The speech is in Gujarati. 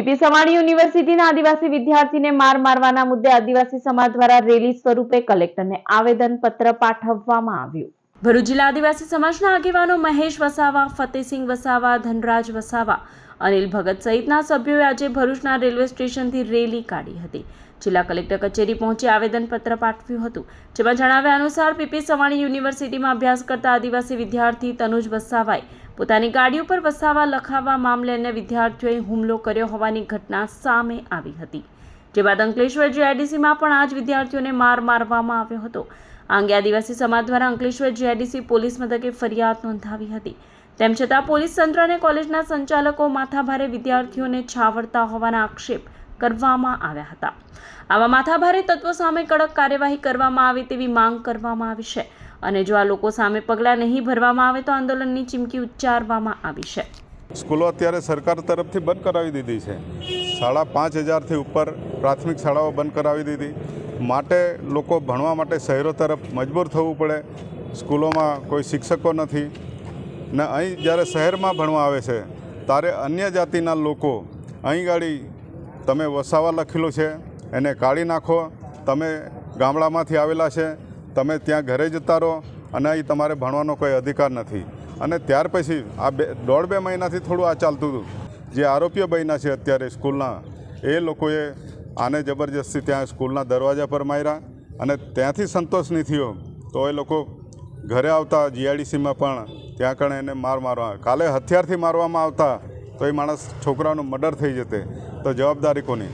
પીપી સવાણી યુનિવર્સિટીના આદિવાસી વિદ્યાર્થીને માર મારવાના મુદ્દે આદિવાસી સમાજ દ્વારા રેલી સ્વરૂપે કલેક્ટરને આવેદનપત્ર પાઠવવામાં આવ્યું. ભરૂચ જિલ્લા આદિવાસી સમાજના આગેવાનો મહેશ વસાવા ફતેસિંહ વસાવા, ધનરાજ વસાવા, અનિલ ભગત સહિતના સભ્યોએ આજે ભરૂચના રેલવે સ્ટેશનથી રેલી કાઢી હતી. જિલ્લા કલેક્ટર કચેરી પહોંચી આવેદનપત્ર પાઠવ્યું હતું. જેમાં જણાવ્યા અનુસાર પીપી સવાણી યુનિવર્સિટીમાં અભ્યાસ કરતા આદિવાસી વિદ્યાર્થી તનુજ વસાવાએ પોતાની ગાડી ઉપર વસાવા લખાવવા મામલે અન્ય વિદ્યાર્થીઓએ હુમલો કર્યો હોવાની ઘટના સામે આવી હતી. જે બાદ અંકલેશ્વર જીઆઈડીસીમાં પણ આ જ વિદ્યાર્થીઓને માર મારવામાં આવ્યો હતો. આ અંગે આદિવાસી સમાજ દ્વારા અંકલેશ્વર જીઆઈડીસી પોલીસ મથકે ફરિયાદ નોંધાવી હતી. તેમ છતાં પોલીસ તંત્ર અને કોલેજના સંચાલકો માથાભારે વિદ્યાર્થીઓને છાવરતા હોવાના આક્ષેપ કરવામાં આવ્યા હતા. આવા માથાભારે તત્વો સામે કડક કાર્યવાહી કરવામાં આવે તેવી માંગ કરવામાં આવી છે. અને જો આ લોકો સામે પગલાં નહીં ભરવામાં આવે તો આંદોલનની ચીમકી ઉચ્ચારવામાં આવી છે. સ્કૂલો અત્યારે સરકાર તરફથી બંધ કરાવી દીધી છે. સાડા પાંચ હજારથી ઉપર પ્રાથમિક શાળાઓ બંધ કરાવી દીધી. માટે લોકો ભણવા માટે શહેરો તરફ મજબૂર થવું પડે. સ્કૂલોમાં કોઈ શિક્ષકો નથી. ને અહીં જ્યારે શહેરમાં ભણવા આવે છે ત્યારે અન્ય જાતિના લોકો, અહીં ગાડી તમે વસાવા લખેલું છે, એને કાઢી નાખો. તમે ગામડામાંથી આવેલા છે, તમે ત્યાં ઘરે જતા રહો. અને એ તમારે ભણવાનો કોઈ અધિકાર નથી. અને ત્યાર પછી આ બે, દોઢ બે મહિનાથી થોડું આ ચાલતું હતું. જે આરોપીઓ બન્યા છે અત્યારે સ્કૂલના, એ લોકોએ આને જબરજસ્તી ત્યાં સ્કૂલના દરવાજા પર માર્યા અને ત્યાંથી સંતોષ નહીં થયો તો એ લોકો ઘરે આવતા જીઆઈડીસીમાં પણ ત્યાં કણે એને માર મારવા, કાલે હથિયારથી મારવામાં આવતા તો એ માણસ છોકરાનું મર્ડર થઈ જતે. તો જવાબદારી કોની?